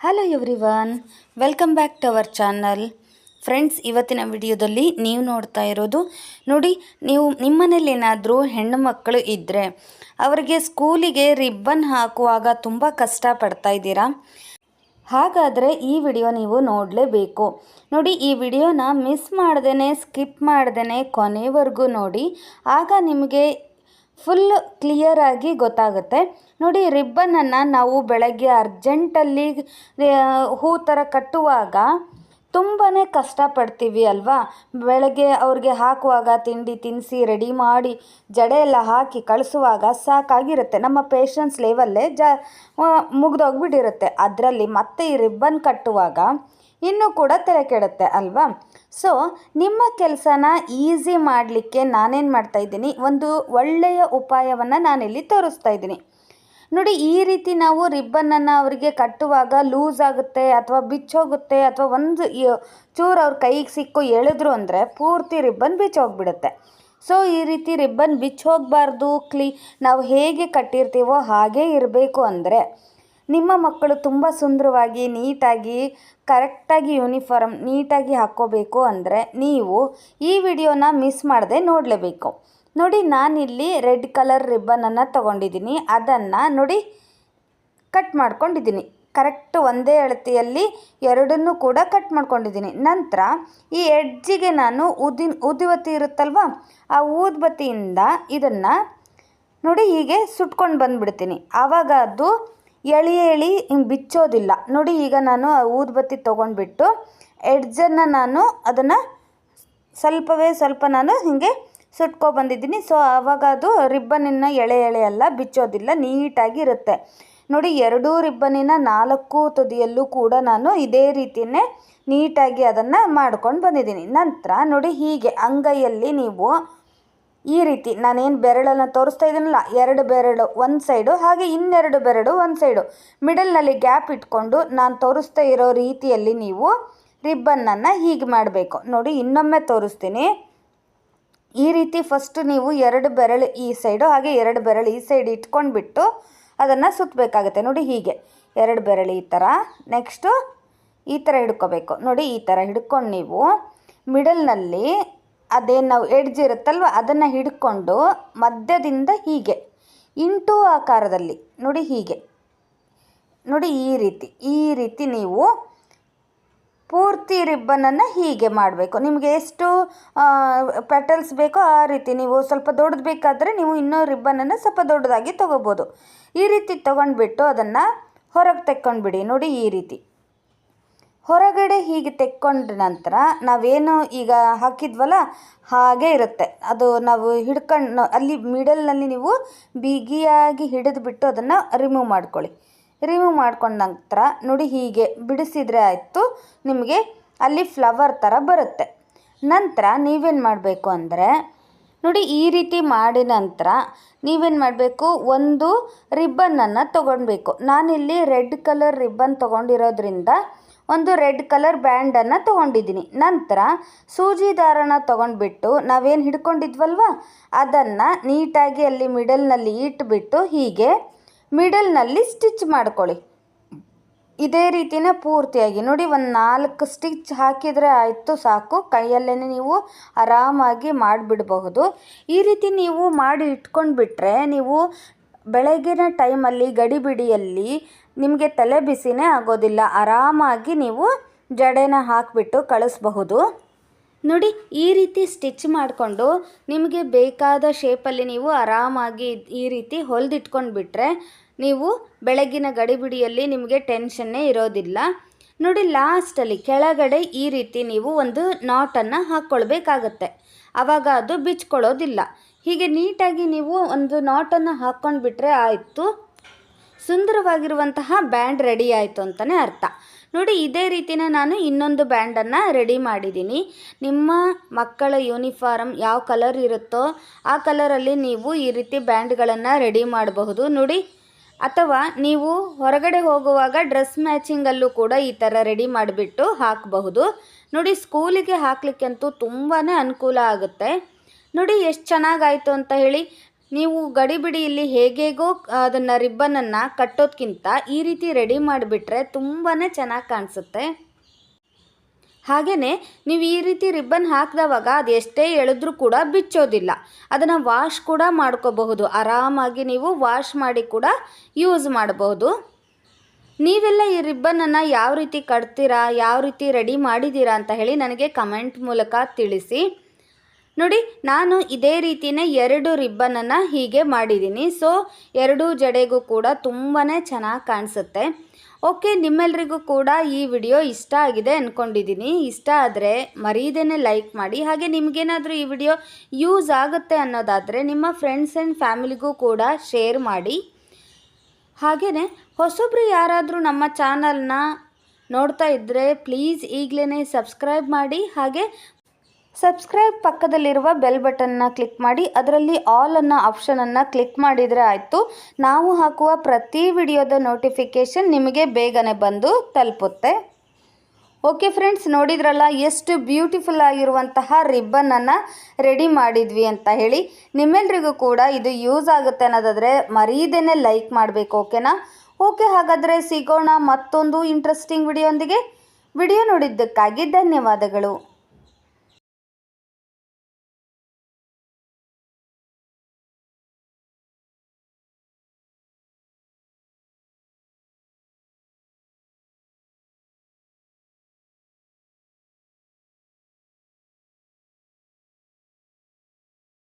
Hello everyone welcome back to our channel friends ಇವತ್ತಿನ ವಿಡಿಯೋದಲ್ಲಿ ನೀವು ನೋಡ್ತಾ ಇರೋದು, ನೋಡಿ, ನೀವು ನಿಮ್ಮನೇಲಿ ಏನಾದರೂ ಹೆಣ್ಣು ಮಕ್ಕಳು ಇದ್ದರೆ ಅವರಿಗೆ ಸ್ಕೂಲಿಗೆ ರಿಬ್ಬನ್ ಹಾಕುವಾಗ ತುಂಬ ಕಷ್ಟಪಡ್ತಾ ಇದ್ದೀರಾ? ಹಾಗಾದರೆ ಈ ವಿಡಿಯೋ ನೀವು ನೋಡಲೇಬೇಕು. ನೋಡಿ, ಈ ವಿಡಿಯೋನ ಮಿಸ್ ಮಾಡ್ದೇ ಸ್ಕಿಪ್ ಮಾಡ್ದೇ ಕೊನೆವರೆಗೂ ನೋಡಿ. ಆಗ ನಿಮಗೆ ಫುಲ್ ಕ್ಲಿಯರಾಗಿ ಗೊತ್ತಾಗುತ್ತೆ. ನೋಡಿ, ರಿಬ್ಬನನ್ನು ನಾವು ಬೆಳಗ್ಗೆ ಅರ್ಜೆಂಟಲ್ಲಿ ಹೂ ಥರ ಕಟ್ಟುವಾಗ ತುಂಬಾ ಕಷ್ಟಪಡ್ತೀವಿ ಅಲ್ವಾ? ಬೆಳಗ್ಗೆ ಅವ್ರಿಗೆ ಹಾಕುವಾಗ ತಿಂಡಿ ತಿನ್ನಿಸಿ ರೆಡಿ ಮಾಡಿ, ಜಡೆ ಎಲ್ಲ ಹಾಕಿ ಕಳಿಸುವಾಗ ಸಾಕಾಗಿರುತ್ತೆ. ನಮ್ಮ ಪೇಷನ್ಸ್ ಲೆವೆಲ್ಲೇ ಜ ಮುಗ್ದೋಗ್ಬಿಟ್ಟಿರುತ್ತೆ. ಅದರಲ್ಲಿ ಮತ್ತೆ ಈ ರಿಬ್ಬನ್ ಕಟ್ಟುವಾಗ ಇನ್ನೂ ಕೂಡ ತಲೆ ಕೆಡುತ್ತೆ, ಅಲ್ವಾ? ಸೊ ನಿಮ್ಮ ಕೆಲಸನ ಈಸಿ ಮಾಡಲಿಕ್ಕೆ ನಾನೇನು ಮಾಡ್ತಾ ಇದ್ದೀನಿ? ಒಂದು ಒಳ್ಳೆಯ ಉಪಾಯವನ್ನು ನಾನಿಲ್ಲಿ ತೋರಿಸ್ತಾ ಇದ್ದೀನಿ. ನೋಡಿ, ಈ ರೀತಿ ನಾವು ರಿಬ್ಬನನ್ನು ಅವರಿಗೆ ಕಟ್ಟುವಾಗ ಲೂಸ್ ಆಗುತ್ತೆ ಅಥವಾ ಬಿಚ್ಚೋಗುತ್ತೆ ಅಥವಾ ಒಂದು ಚೂರು ಅವ್ರ ಕೈಗೆ ಸಿಕ್ಕು ಎಳೆದ್ರು ಅಂದರೆ ಪೂರ್ತಿ ರಿಬ್ಬನ್ ಬಿಚ್ಚೋಗ್ಬಿಡುತ್ತೆ. ಸೊ ಈ ರೀತಿ ರಿಬ್ಬನ್ ಬಿಚ್ಚೋಗಬಾರ್ದು, ಕ್ಲೀ ನಾವು ಹೇಗೆ ಕಟ್ಟಿರ್ತೀವೋ ಹಾಗೇ ಇರಬೇಕು ಅಂದರೆ ನಿಮ್ಮ ಮಕ್ಕಳು ತುಂಬ ಸುಂದರವಾಗಿ, ನೀಟಾಗಿ, ಕರೆಕ್ಟಾಗಿ ಯೂನಿಫಾರ್ಮ್ ನೀಟಾಗಿ ಹಾಕ್ಕೋಬೇಕು ಅಂದರೆ ನೀವು ಈ ವಿಡಿಯೋನ ಮಿಸ್ ಮಾಡದೆ ನೋಡಲೇಬೇಕು. ನೋಡಿ, ನಾನಿಲ್ಲಿ ರೆಡ್ ಕಲರ್ ರಿಬ್ಬನನ್ನು ತೊಗೊಂಡಿದ್ದೀನಿ. ಅದನ್ನು ನೋಡಿ ಕಟ್ ಮಾಡ್ಕೊಂಡಿದ್ದೀನಿ. ಕರೆಕ್ಟ್ ಒಂದೇ ಅಳತೆಯಲ್ಲಿ ಎರಡನ್ನೂ ಕೂಡ ಕಟ್ ಮಾಡ್ಕೊಂಡಿದ್ದೀನಿ. ನಂತರ ಈ ಎಡ್ಜಿಗೆ ನಾನು ಉದಿ ಊದುಬತ್ತಿ ಇರುತ್ತಲ್ವ, ಆ ಊದ್ಬತ್ತಿಯಿಂದ ಇದನ್ನು ನೋಡಿ ಹೀಗೆ ಸುಟ್ಕೊಂಡು ಬಂದುಬಿಡ್ತೀನಿ. ಆವಾಗ ಅದು ಎಳಿ ಎಳಿ ಬಿಚ್ಚೋದಿಲ್ಲ. ನೋಡಿ ಈಗ ನಾನು ಊದುಬತ್ತಿ ತೊಗೊಂಡ್ಬಿಟ್ಟು ಎಡ್ಜನ್ನು ನಾನು ಅದನ್ನು ಸ್ವಲ್ಪವೇ ಸ್ವಲ್ಪ ನಾನು ಹೀಗೆ ಸುಟ್ಕೊ ಬಂದಿದ್ದೀನಿ. ಸೊ ಆವಾಗ ಅದು ರಿಬ್ಬನಿನ ಎಳೆ ಎಳೆ ಅಲ್ಲ, ಬಿಚ್ಚೋದಿಲ್ಲ, ನೀಟಾಗಿ ಇರುತ್ತೆ. ನೋಡಿ, ಎರಡೂ ರಿಬ್ಬನಿನ ನಾಲ್ಕು ತುದಿಯಲ್ಲೂ ಕೂಡ ನಾನು ಇದೇ ರೀತಿಯೇ ನೀಟಾಗಿ ಅದನ್ನು ಮಾಡ್ಕೊಂಡು ಬಂದಿದ್ದೀನಿ. ನಂತರ ನೋಡಿ, ಹೀಗೆ ಅಂಗೈಯಲ್ಲಿ ನೀವು ಈ ರೀತಿ ನಾನೇನು ಬೆರಳನ್ನು ತೋರಿಸ್ತಾ ಇದ್ದೀನಲ್ಲ ಎರಡು ಬೆರಳು ಒಂದು ಸೈಡು ಹಾಗೆ ಇನ್ನೆರಡು ಬೆರಳು ಒಂದು ಸೈಡು ಮಿಡಲ್ನಲ್ಲಿ ಗ್ಯಾಪ್ ಇಟ್ಕೊಂಡು ನಾನು ತೋರಿಸ್ತಾ ಇರೋ ರೀತಿಯಲ್ಲಿ ನೀವು ರಿಬ್ಬನ್ನನ್ನು ಹೀಗೆ ಮಾಡಬೇಕು. ನೋಡಿ, ಇನ್ನೊಮ್ಮೆ ತೋರಿಸ್ತೀನಿ. ಈ ರೀತಿ ಫಸ್ಟ್ ನೀವು ಎರಡು ಬೆರಳು ಈ ಸೈಡು ಹಾಗೆ ಎರಡು ಬೆರಳು ಈ ಸೈಡ್ ಇಟ್ಕೊಂಡ್ಬಿಟ್ಟು ಅದನ್ನು ಸುತ್ತಬೇಕಾಗುತ್ತೆ ನೋಡಿ, ಹೀಗೆ. ಎರಡು ಬೆರಳು ಈ ಥರ ನೆಕ್ಸ್ಟು ಈ ಥರ ಹಿಡ್ಕೋಬೇಕು. ನೋಡಿ, ಈ ಥರ ಹಿಡ್ಕೊಂಡು ನೀವು ಮಿಡಲ್ನಲ್ಲಿ ಅದೇನು ನಾವು ಎಡ್ಜ್ ಇರುತ್ತಲ್ವ? ಅದನ್ನು ಹಿಡ್ಕೊಂಡು ಮಧ್ಯದಿಂದ ಹೀಗೆ. ಇಂಟು ಆಕಾರದಲ್ಲಿ. ನೋಡಿ ಹೀಗೆ. ನೋಡಿ ಈ ರೀತಿ. ಈ ರೀತಿ ನೀವು ಪೂರ್ತಿ ರಿಬ್ಬನನ್ನು ಹೀಗೆ ಮಾಡಬೇಕು. ನಿಮಗೆ ಎಷ್ಟು ಪೆಟಲ್ಸ್ ಬೇಕೋ ಆ ರೀತಿ ನೀವು ಸ್ವಲ್ಪ ದೊಡ್ಡದು ಬೇಕಾದರೆ ನೀವು ಇನ್ನೂ ರಿಬ್ಬನನ್ನು ಸ್ವಲ್ಪ ದೊಡ್ಡದಾಗಿ ತೊಗೋಬೋದು. ಈ ರೀತಿ ತೊಗೊಂಡ್ಬಿಟ್ಟು ಅದನ್ನು ಹೊರಗೆ ತೆಕ್ಕೊಂಡ್ಬಿಡಿ. ನೋಡಿ ಈ ರೀತಿ. ಹೊರಗಡೆ ಹೀಗೆ ತೆಕ್ಕೊಂಡ ನಂತರ ನಾವೇನು ಈಗ ಹಾಕಿದ್ವಲ್ಲ, ಹಾಗೆ ಇರುತ್ತೆ. ಅದು ನಾವು ಹಿಡ್ಕೊಂಡು ಅಲ್ಲಿ ಮಿಡಲ್ನಲ್ಲಿ ನೀವು ಬಿಗಿಯಾಗಿ ಹಿಡಿದುಬಿಟ್ಟು ಅದನ್ನು ರಿಮೂವ್ ಮಾಡ್ಕೊಳ್ಳಿ. ರಿಮೂವ್ ಮಾಡ್ಕೊಂಡ ನಂತರ ನೋಡಿ ಹೀಗೆ ಬಿಡಿಸಿದರೆ ಆಯಿತು, ನಿಮಗೆ ಅಲ್ಲಿ ಫ್ಲವರ್ ಥರ ಬರುತ್ತೆ. ನಂತರ ನೀವೇನು ಮಾಡಬೇಕು ಅಂದರೆ, ನೋಡಿ ಈ ರೀತಿ ಮಾಡಿದ ನಂತರ ನೀವೇನು ಮಾಡಬೇಕು, ಒಂದು ರಿಬ್ಬನನ್ನು ತೊಗೊಳ್ಬೇಕು ನಾನಿಲ್ಲಿ ರೆಡ್ ಕಲರ್ ರಿಬ್ಬನ್ ತೊಗೊಂಡಿರೋದ್ರಿಂದ ಒಂದು ರೆಡ್ ಕಲರ್ ಬ್ಯಾಂಡನ್ನು ತೊಗೊಂಡಿದ್ದೀನಿ. ನಂತರ ಸೂಜಿ ದಾರನ ತೊಗೊಂಡ್ಬಿಟ್ಟು ನಾವೇನು ಹಿಡ್ಕೊಂಡಿದ್ವಲ್ವ? ಅದನ್ನು ನೀಟಾಗಿ ಅಲ್ಲಿ ಮಿಡಲ್ನಲ್ಲಿ ಇಟ್ಬಿಟ್ಟು ಹೀಗೆ ಮಿಡಲ್ನಲ್ಲಿ ಸ್ಟಿಚ್ ಮಾಡ್ಕೊಳ್ಳಿ. ಇದೇ ರೀತಿನ ಪೂರ್ತಿಯಾಗಿ ನೋಡಿ, ಒಂದು ನಾಲ್ಕು ಸ್ಟಿಚ್ ಹಾಕಿದರೆ ಆಯಿತು ಸಾಕು. ಕೈಯಲ್ಲೇ ನೀವು ಆರಾಮಾಗಿ ಮಾಡಿಬಿಡಬಹುದು. ಈ ರೀತಿ ನೀವು ಮಾಡಿ ಇಟ್ಕೊಂಡ್ಬಿಟ್ರೆ ನೀವು ಬೆಳಗಿನ ಟೈಮಲ್ಲಿ ಗಡಿಬಿಡಿಯಲ್ಲಿ ನಿಮಗೆ ತಲೆ ಬಿಸಿನೇ ಆಗೋದಿಲ್ಲ. ಆರಾಮಾಗಿ ನೀವು ಜಡೆನ ಹಾಕಿಬಿಟ್ಟು ಕಳಿಸ್ಬಹುದು. ನೋಡಿ, ಈ ರೀತಿ ಸ್ಟಿಚ್ ಮಾಡಿಕೊಂಡು ನಿಮಗೆ ಬೇಕಾದ ಶೇಪಲ್ಲಿ ನೀವು ಆರಾಮಾಗಿ ಈ ರೀತಿ ಹೊಲಿದಿಟ್ಕೊಂಡು ಬಿಟ್ಟರೆ ನೀವು ಬೆಳಗಿನ ಗಡಿಬಿಡಿಯಲ್ಲಿ ನಿಮಗೆ ಟೆನ್ಷನ್ನೇ ಇರೋದಿಲ್ಲ. ನೋಡಿ, ಲಾಸ್ಟಲ್ಲಿ ಕೆಳಗಡೆ ಈ ರೀತಿ ನೀವು ಒಂದು ನಾಟನ್ನು ಹಾಕ್ಕೊಳ್ಬೇಕಾಗತ್ತೆ. ಆವಾಗ ಅದು ಬಿಚ್ಕೊಳ್ಳೋದಿಲ್ಲ. ಹೀಗೆ ನೀಟಾಗಿ ನೀವು ಒಂದು ನಾಟನ್ನು ಹಾಕ್ಕೊಂಡು ಬಿಟ್ಟರೆ ಆಯಿತು. ಸುಂದರವಾಗಿರುವಂತಹ ಬ್ಯಾಂಡ್ ರೆಡಿ ಆಯಿತು ಅಂತಲೇ ಅರ್ಥ. ನೋಡಿ, ಇದೇ ರೀತಿನ ನಾನು ಇನ್ನೊಂದು ಬ್ಯಾಂಡನ್ನು ರೆಡಿ ಮಾಡಿದ್ದೀನಿ. ನಿಮ್ಮ ಮಕ್ಕಳ ಯೂನಿಫಾರ್ಮ್ ಯಾವ ಕಲರ್ ಇರುತ್ತೋ ಆ ಕಲರಲ್ಲಿ ನೀವು ಈ ರೀತಿ ಬ್ಯಾಂಡ್ಗಳನ್ನು ರೆಡಿ ಮಾಡಬಹುದು. ನೋಡಿ, ಅಥವಾ ನೀವು ಹೊರಗಡೆ ಹೋಗುವಾಗ ಡ್ರೆಸ್ ಮ್ಯಾಚಿಂಗಲ್ಲೂ ಕೂಡ ಈ ಥರ ರೆಡಿ ಮಾಡಿಬಿಟ್ಟು ಹಾಕಬಹುದು. ನೋಡಿ, ಸ್ಕೂಲಿಗೆ ಹಾಕಲಿಕ್ಕಂತೂ ತುಂಬಾ ಅನುಕೂಲ ಆಗುತ್ತೆ. ನೋಡಿ, ಎಷ್ಟು ಚೆನ್ನಾಗಾಯಿತು ಅಂತ ಹೇಳಿ ನೀವು ಗಡಿಬಿಡಿಯಲ್ಲಿ ಹೇಗೇಗೋ ಅದನ್ನು ರಿಬ್ಬನನ್ನು ಕಟ್ಟೋದಕ್ಕಿಂತ ಈ ರೀತಿ ರೆಡಿ ಮಾಡಿಬಿಟ್ರೆ ತುಂಬಾ ಚೆನ್ನಾಗಿ ಕಾಣಿಸುತ್ತೆ. ಹಾಗೆಯೇ ನೀವು ಈ ರೀತಿ ರಿಬ್ಬನ್ ಹಾಕಿದವಾಗ ಅದು ಎಷ್ಟೇ ಎಳೆದ್ರೂ ಕೂಡ ಬಿಚ್ಚೋದಿಲ್ಲ. ಅದನ್ನು ವಾಶ್ ಕೂಡ ಮಾಡ್ಕೋಬಹುದು. ಆರಾಮಾಗಿ ನೀವು ವಾಶ್ ಮಾಡಿ ಕೂಡ ಯೂಸ್ ಮಾಡಬಹುದು. ನೀವೆಲ್ಲ ಈ ರಿಬ್ಬನನ್ನು ಯಾವ ರೀತಿ ಕಟ್ತೀರಾ, ಯಾವ ರೀತಿ ರೆಡಿ ಮಾಡಿದ್ದೀರಾ ಅಂತ ಹೇಳಿ ನನಗೆ ಕಮೆಂಟ್ ಮೂಲಕ ತಿಳಿಸಿ. ನೋಡಿ, ನಾನು ಇದೇ ರೀತಿಯೇ ಎರಡು ರಿಬ್ಬನನ್ನು ಹೀಗೆ ಮಾಡಿದ್ದೀನಿ. ಸೊ ಎರಡು ಜಡೆಗೂ ಕೂಡ ತುಂಬಾ ಚೆನ್ನಾಗಿ ಕಾಣಿಸುತ್ತೆ. ಓಕೆ ನಿಮ್ಮೆಲ್ರಿಗೂ ಕೂಡ ಈ ವಿಡಿಯೋ ಇಷ್ಟ ಆಗಿದೆ ಅಂದ್ಕೊಂಡಿದ್ದೀನಿ ಇಷ್ಟ ಆದರೆ ಮರೀದೇನೆ ಲೈಕ್ ಮಾಡಿ. ಹಾಗೆ ನಿಮಗೇನಾದರೂ ಈ ವಿಡಿಯೋ ಯೂಸ್ ಆಗುತ್ತೆ ಅನ್ನೋದಾದರೆ ನಿಮ್ಮ ಫ್ರೆಂಡ್ಸ್ ಆ್ಯಂಡ್ ಫ್ಯಾಮಿಲಿಗೂ ಕೂಡ ಶೇರ್ ಮಾಡಿ. ಹಾಗೆಯೇ ಹೊಸೊಬ್ರು ಯಾರಾದರೂ ನಮ್ಮ ಚಾನಲ್ನ ನೋಡ್ತಾ ಇದ್ದರೆ ಪ್ಲೀಸ್ ಈಗಲೇ ಸಬ್ಸ್ಕ್ರೈಬ್ ಮಾಡಿ. ಹಾಗೆ ಸಬ್ಸ್ಕ್ರೈಬ್ ಪಕ್ಕದಲ್ಲಿರುವ ಬೆಲ್ ಬಟನ್ನ ಕ್ಲಿಕ್ ಮಾಡಿ, ಅದರಲ್ಲಿ ಆಲ್ ಅನ್ನೋ ಆಪ್ಷನನ್ನು ಕ್ಲಿಕ್ ಮಾಡಿದರೆ ಆಯಿತು. ನಾವು ಹಾಕುವ ಪ್ರತಿ ವಿಡಿಯೋದ ನೋಟಿಫಿಕೇಷನ್ ನಿಮಗೆ ಬೇಗನೆ ಬಂದು ತಲುಪುತ್ತೆ. ಓಕೆ ಫ್ರೆಂಡ್ಸ್ ನೋಡಿದ್ರಲ್ಲ ಎಷ್ಟು ಬ್ಯೂಟಿಫುಲ್ ಆಗಿರುವಂತಹ ರಿಬ್ಬನನ್ನು ರೆಡಿ ಮಾಡಿದ್ವಿ ಅಂತ ಹೇಳಿ. ನಿಮ್ಮೆಲ್ರಿಗೂ ಕೂಡ ಇದು ಯೂಸ್ ಆಗುತ್ತೆ ಅನ್ನೋದಾದರೆ ಮರೀದೇನೆ ಲೈಕ್ ಮಾಡಬೇಕು ಓಕೆನಾ ಓಕೆ ಹಾಗಾದರೆ ಸಿಗೋಣ ಮತ್ತೊಂದು ಇಂಟ್ರೆಸ್ಟಿಂಗ್ ವಿಡಿಯೋಂದಿಗೆ ವಿಡಿಯೋ ನೋಡಿದ್ದಕ್ಕಾಗಿ ಧನ್ಯವಾದಗಳು.